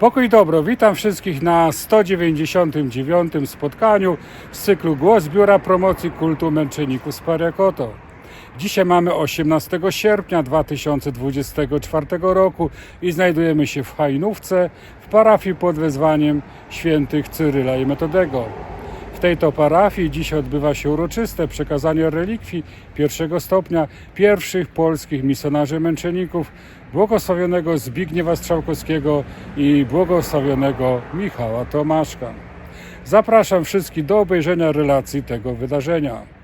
Pokój dobro, witam wszystkich na 199 spotkaniu z cyklu Głos Biura Promocji Kultu Męczenników Pariakoto. Dzisiaj mamy 18 sierpnia 2024 roku i znajdujemy się w Hajnówce w parafii pod wezwaniem świętych Cyryla i Metodego. W tej to parafii dziś odbywa się uroczyste przekazanie relikwii pierwszego stopnia pierwszych polskich misjonarzy męczenników, błogosławionego Zbigniewa Strzałkowskiego i błogosławionego Michała Tomaszka. Zapraszam wszystkich do obejrzenia relacji tego wydarzenia.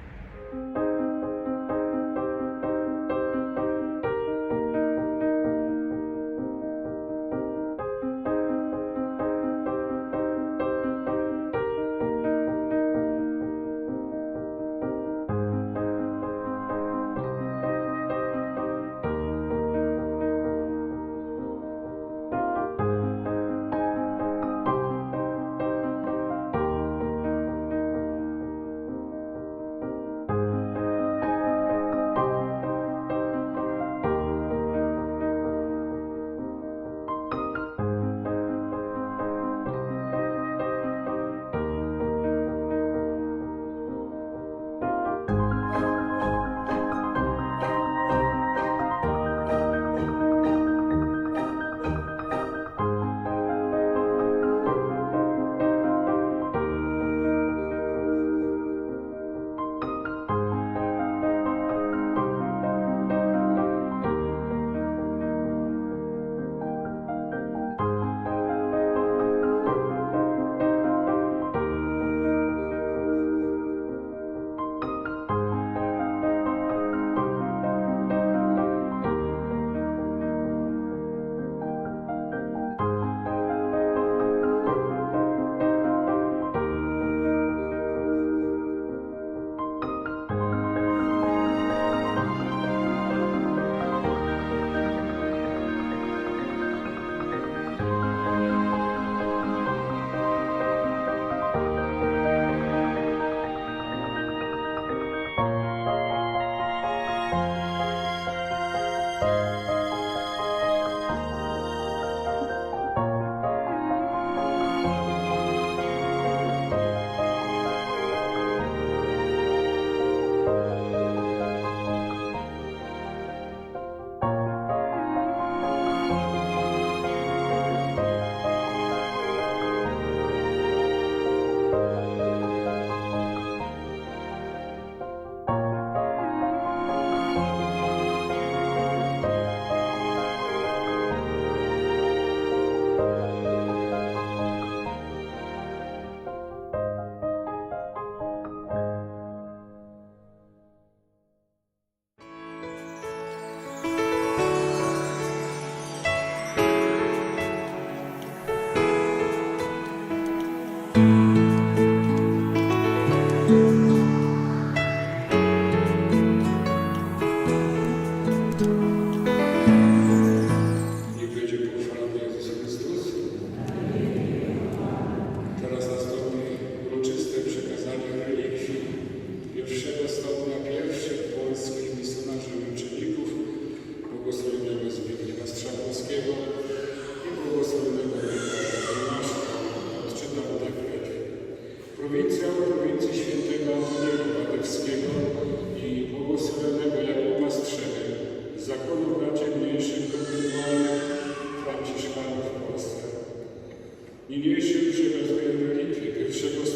Niniejszym przekazuję relikwie pierwszego stopnia błogosławionego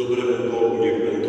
dobrého uvědomení.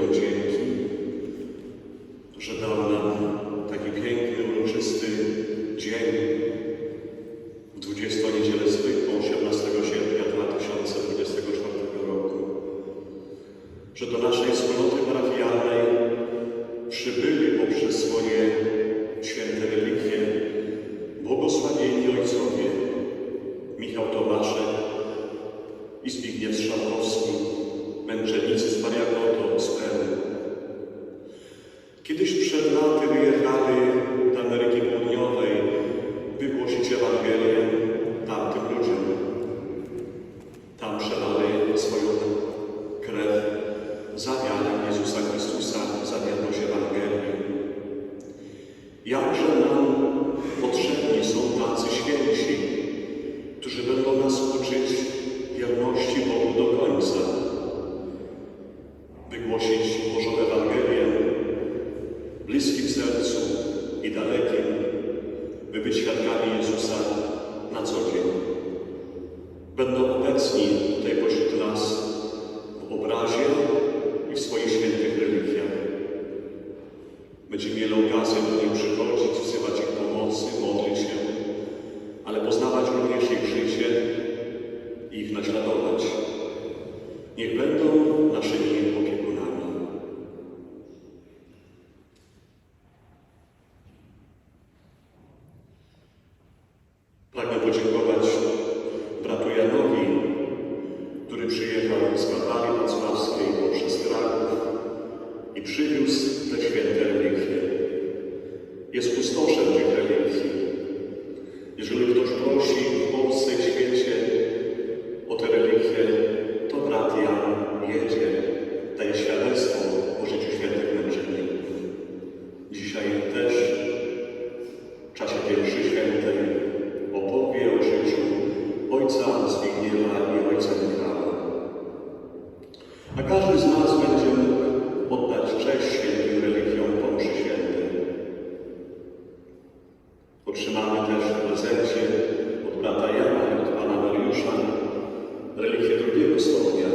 relikwie drugiego stopnia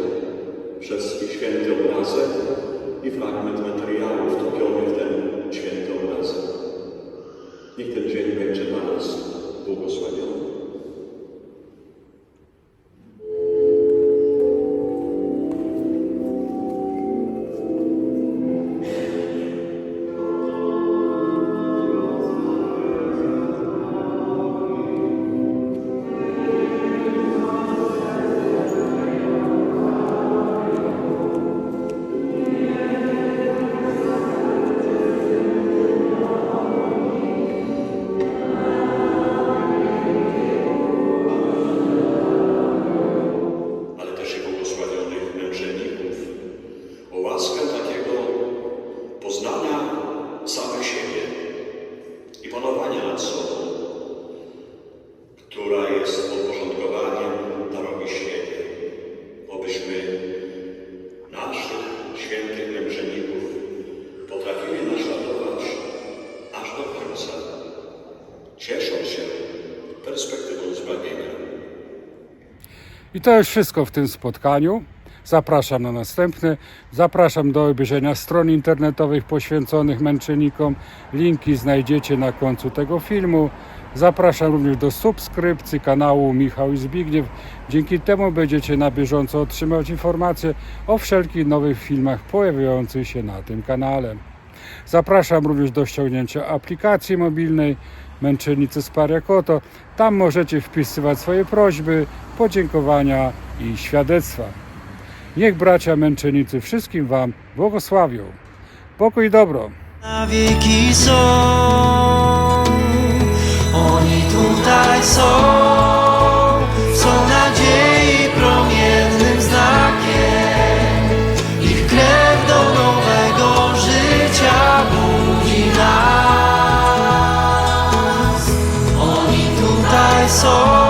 przez ich święty obrazek i fragment materiału wtopiony w ten święty obrazek. Niech ten dzień będzie dla nas błogosławiony. I to już wszystko w tym spotkaniu. Zapraszam na następny. Zapraszam do obejrzenia stron internetowych poświęconych męczennikom. Linki znajdziecie na końcu tego filmu. Zapraszam również do subskrypcji kanału Michał i Zbigniew. Dzięki temu będziecie na bieżąco otrzymywać informacje o wszelkich nowych filmach pojawiających się na tym kanale. Zapraszam również do ściągnięcia aplikacji mobilnej Męczennicy Spariakoto. Tam możecie wpisywać swoje prośby, podziękowania i świadectwa. Niech bracia męczennicy wszystkim Wam błogosławią. Pokój i dobro. Na wieki są, oni tutaj są. my.